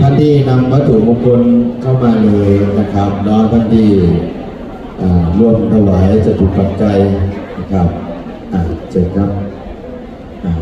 ท่านที่นำวัตถุมงคลเข้ามาเลยนะครับเนาะท่านที่ร่วมถวายจะถูกปัจจัยนะครับเชิญครับอะ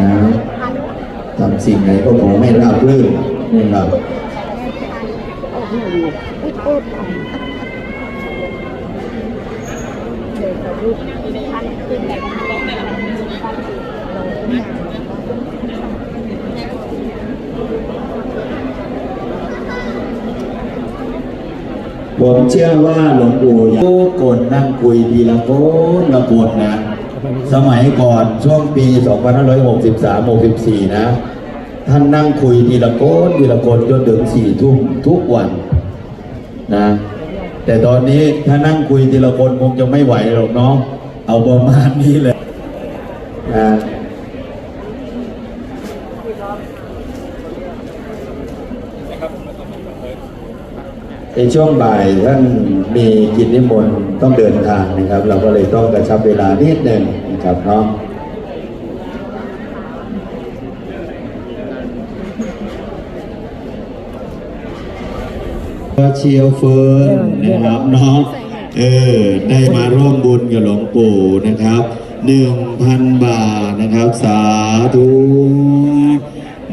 นะทำ สิ่งไหนก็ขอให้ราบรื่นนะครับผมเชื่อว่าหลวงปู่ยากกดนั่งคุยทีละคนละคนนะ สมัยก่อนช่วงปี 2563-64 นะ ท่านนั่งคุยทีละคนทีละคนจนถึงสี่ทุ่มทุกวันนะแต่ตอนนี้ถ้านั่งคุยทีละคนคงจะไม่ไหวหรอกเนาะเอาประมาณนี้เลยนะในช่วงบ่ายท่านมีกิจนิมนต์ต้องเดินทางนะครับ เราก็เลยต้องกระชับเวลานิดหนึ่งนะครับเนาะ เชียวเฟิร์นนะครับเนาะเออได้มาร่วมบุญกับหลวงปู่นะครับหนึ่งพันบาทนะครับ สาธุ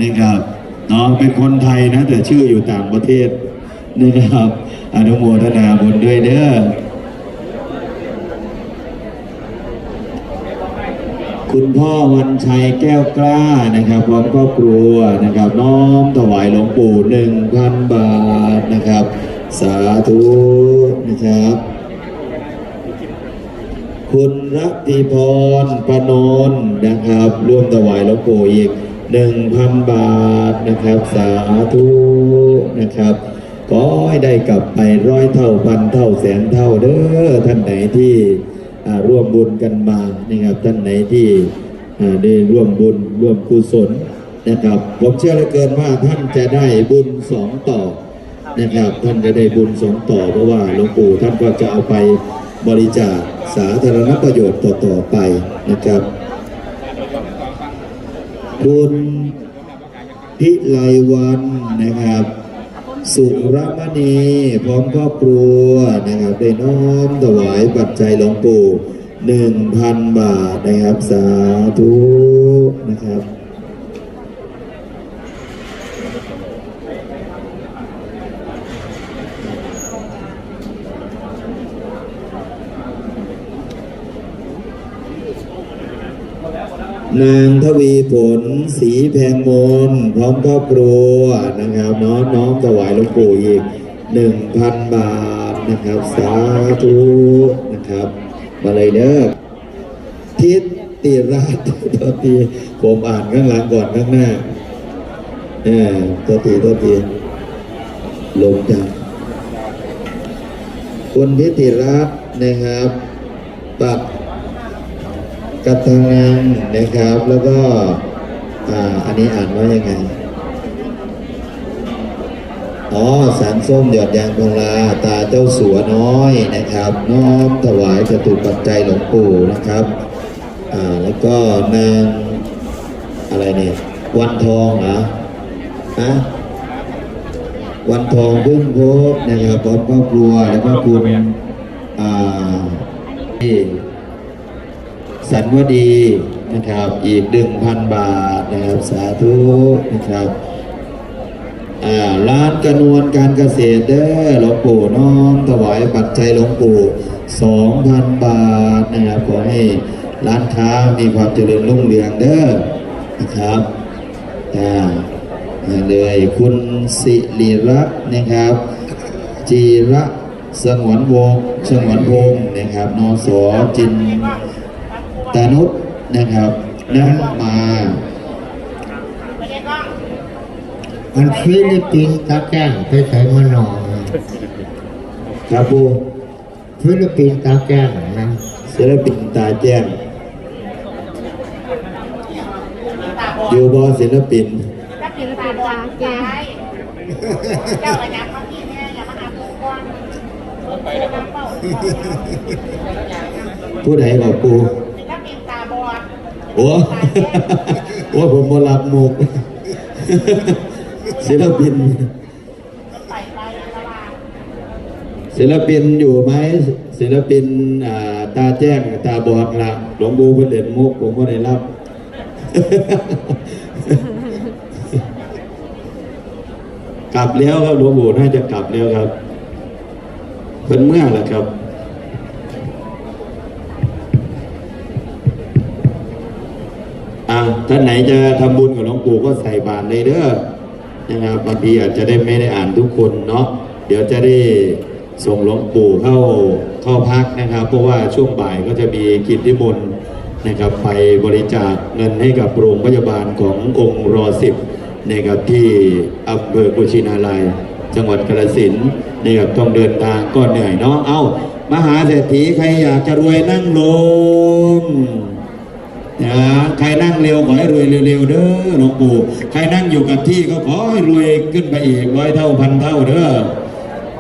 นะครับเนาะเป็นคนไทยนะ แต่ชื่ออยู่ต่างประเทศนี่นะครับ อนุโมทนาบุญด้วยเด้อ คุณพ่อวันชัยแก้วกล้านะครับพร้อมครอบครัวนะครับน้อมถวายหลวงปู่หนึ่งพันบาทนะครับ สาธุนะครับ คุณรัติพรปนนนะครับ ร่วมถวายหลวงปู่อีกหนึ่งพันบาทนะครับ สาธุนะครับก็ให้ได้กลับไปร้อยเท่าพันเท่าแสนเท่าเด้อท่านไหนที่ ร่วมบุญกันมานะครับท่านไหนที่ได้ร่วมบุญร่วมกุศลนะครับผมเชื่อเหลือเกินว่าท่านจะได้บุญสองต่อนะครับท่านจะได้บุญสองต่อ เพราะว่าหลวงปู่ท่านก็จะเอาไปบริจาคสาธารณประโยชน์ต่อๆไปนะครับคุณพิไลวันนะครับ สุรมณีพร้อมครอบครัวนะครับได้น้อมถวายปัจจัยหลวงปู่หนึ่งพันบาทนะครับสาธุนะครับ นางทวีผล สีแพงมนพร้อมครอบครัวนะครับน้อมน้อมถวายหลวงปู่อีกหนึ่งพันบาทนะครับ สาธุนะครับ มาเลยเด้อทิศติราชตัวทีผมอ่านข้างหลังก่อนข้างหน้าเออตัวทีตัวทีลงจากคุณทิติรัตน์นะครับปัก กัตนังนะครับ แล้วก็อ่าอันนี้อ่านว่ายังไง อ๋อ สารส้มหยอดยางพาราตาเจ้าสัวน้อยนะครับ น้อมถวายจตุปัจจัยหลวงปู่นะครับ อ่า แล้วก็นางอะไรเนี่ย วันทองเหรอฮะวันทองพึ่งพบนะครับพร้อมครอบครัวแล้วก็คุณอ่าที่ สันวดีนะครับ อีกหนึ่งพันบาทนะครับ สาธุนะครับร้านกระนวลการเกษตรเด้อหลวงปู่น้อมถวายปัจจัยหลวงปู่สองพันบาทนะครับขอให้ร้านค้ามีความเจริญรุ่งเรืองเด้อนะครับอ่ามาเลยคุณสิริรัตน์นะครับ จีระสงวนวงศ์สงวนพงศ์นะครับนสจิน ตานุษนะครับน้ำมามันฟิลิปปินส์ก็แจ้งไปใส่มานองครับปูฟิลิปปินส์ตาแก้งนะศิลปินตาแจ้งอยู่บอศิลปินถ้ากินตาบอดแกเจ้าระดับเขาพี่เนี่ยอย่ามาหาปูก่อนไปแล้วเป้าผู้ใดบอกปูถ้ากินตาบอด โอ้โอ้ผมบรับมุกศิลปิน ศิลปินอยู่ไหมศิลปินตาแจ้งตาบอดละหลวงบูเพิ่นเล่นมุกผมก็ได้รับกลับแล้วครับหลวงปู่น่าจะกลับแล้วครับเพิ่นเมื่อแหละครับ ท่านไหนจะทำบุญกับหลวงปู่ก็ใส่บาตรเลยเด้อนะครับบางทีอาจจะได้ไม่ได้อ่านทุกคนเนาะเดี๋ยวจะได้ส่งหลวงปู่เข้าเข้าพักนะครับ เพราะว่าช่วงบ่ายก็จะมีกิจนิมนต์นะครับไปบริจาคเงินให้กับโรงพยาบาลขององค์รอสิบนะครับที่อำเภอกุชินาลัยจังหวัดกาฬสินธุ์นะครับต้องเดินทางก็เหนื่อยเนาะเอ้ามหาเศรษฐีใครอยากจะรวยนั่งลง นะใครนั่งเร็วขอให้รวยเร็วๆเด้อหลวงปู่ ใครนั่งอยู่กับที่ก็ขอให้รวยขึ้นไปอีกร้อยเท่าพันเท่าเด้อ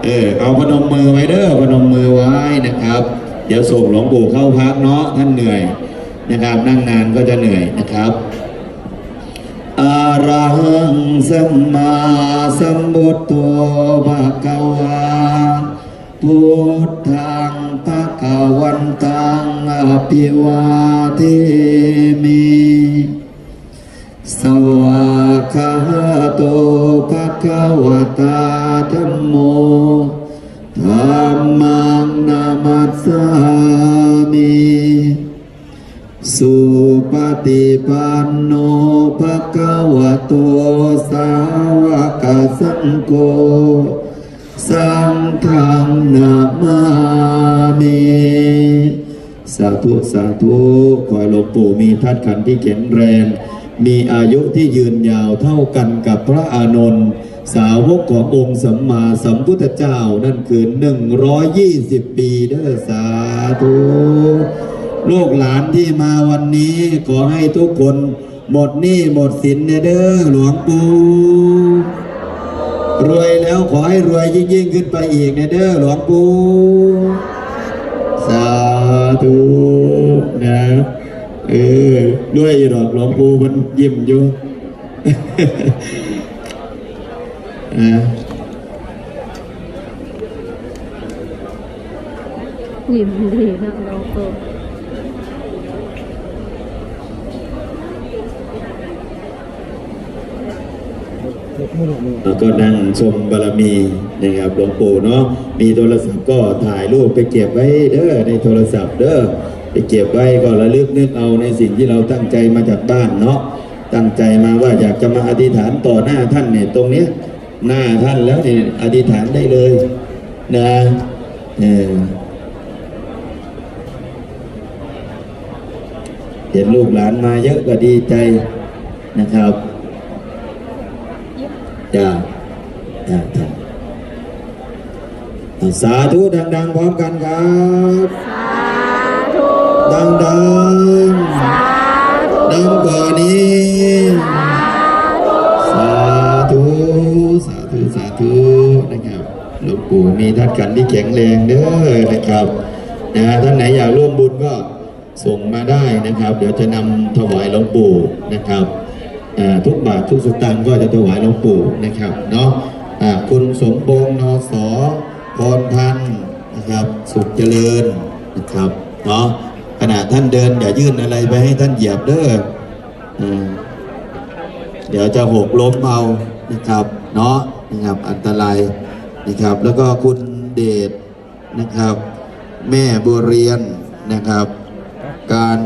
เออเอาพนมมือไว้เด้อพนมมือไว้นะครับ เดี๋ยวส่งหลวงปู่เข้าพักเนาะท่านเหนื่อยนะครับ นั่งนานก็จะเหนื่อยนะครับอาระหังสัมมาสัมพุทโธภะคะวา พุทธังภะคะวันตังอภิวาเทมิสวากขาโตภะคะวะตาธัมโมธัมมังนามัสสามิสุปฏิปันโนภะคะวะโตสาวกสังโฆ สังฆังนามามิสาธุสาธุขอให้หลวงปู่มีทัดขันที่แข็งแรง มีอายุที่ยืนยาวเท่ากันกับพระอานนท์สาวกขององค์สัมมาสัมพุทธเจ้านั่นคือ 120 ปีเด้อสาธุลูกหลานที่มาวันนี้ขอให้ทุกคนหมดหนี้หมดสินเด้อหลวงปู่ รวยแล้วขอให้รวยยิ่งยิ่งขึ้นไปอีกนะเด้อหลวงปู่สาธุนะเออด้วยดอกหลวงปู่มันยิ้มอยู่นะยิ้มดีนะเราก็ แล้วก็นั่งชมบารมีนะครับหลวงปู่เนาะมีโทรศัพท์ก็ถ่ายรูปไปเก็บไว้เด้อในโทรศัพท์เด้อไปเก็บไว้ก็ระลึกนึกเอาในสิ่งที่เราตั้งใจมาจากบ้านเนาะตั้งใจมาว่าอยากจะมาอธิษฐานต่อหน้าท่านเนี่ยตรงเนี้ยหน้าท่านแล้วเนี่ยอธิษฐานได้เลยนะเออเห็นลูกหลานมาเยอะก็ดีใจนะครับ จ้าจ้าจ้าอะสาธุดังๆพร้อมกันครับสาธุดังๆสาธุดังกว่านี้ สาธุ สาธุ สาธุนะครับหลวงปู่มีทัดกันที่แข็งแรงเด้อนะครับนะท่านไหนอยากร่วมบุญก็ส่งมาได้นะครับ เดี๋ยวจะนำถวายหลวงปู่นะครับอ่า ทุกบาททุกสตางค์ก็จะถวายหลวงปู่นะครับเนาะคุณสมพงษ์นสพรพันธ์นะครับ สุขเจริญนะครับเนาะขณะท่านเดินอย่ายื่นอะไรไปให้ท่านเหยียบเด้ออเดี๋ยวจะหกล้มเอานะครับเนาะนะครับอันตรายนะครับ แล้วก็คุณเดชนะครับ แม่บัวเรียนนะครับ การ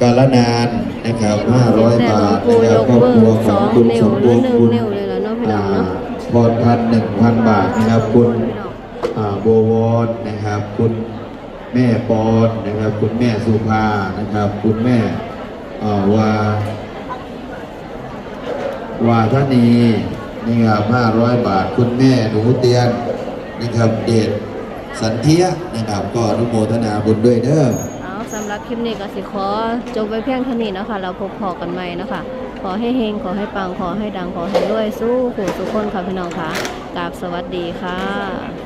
การละนานนะครับ500 บาทนะครับครอบครัวของคุณสมบูรณ์คุณนิ้วเลยแล้วเนาะพี่น้องเนาะพรพันหนึ่งพันบาทนะครับ คุณอ่าโบวรนะครับ คุณแม่ปอนนะครับ คุณแม่สุภานะครับ คุณแม่อ่าวาวาทนีนี่ครับห้าร้อยบาท คุณแม่หนูเตียนนะครับเดชสันเทียนะครับ ก็อนุโมทนาบุญด้วยเด้อเอาสำหรับคลิปนี้ก็สิขอจบไว้เพียงเท่านี้นะคะ เราพบพอกันใหม่นะคะ ขอให้เฮงขอให้ปังขอให้ดังขอให้รวยสู้ขู่ทุกคนค่ะพี่น้องค่ะกราบสวัสดีค่ะ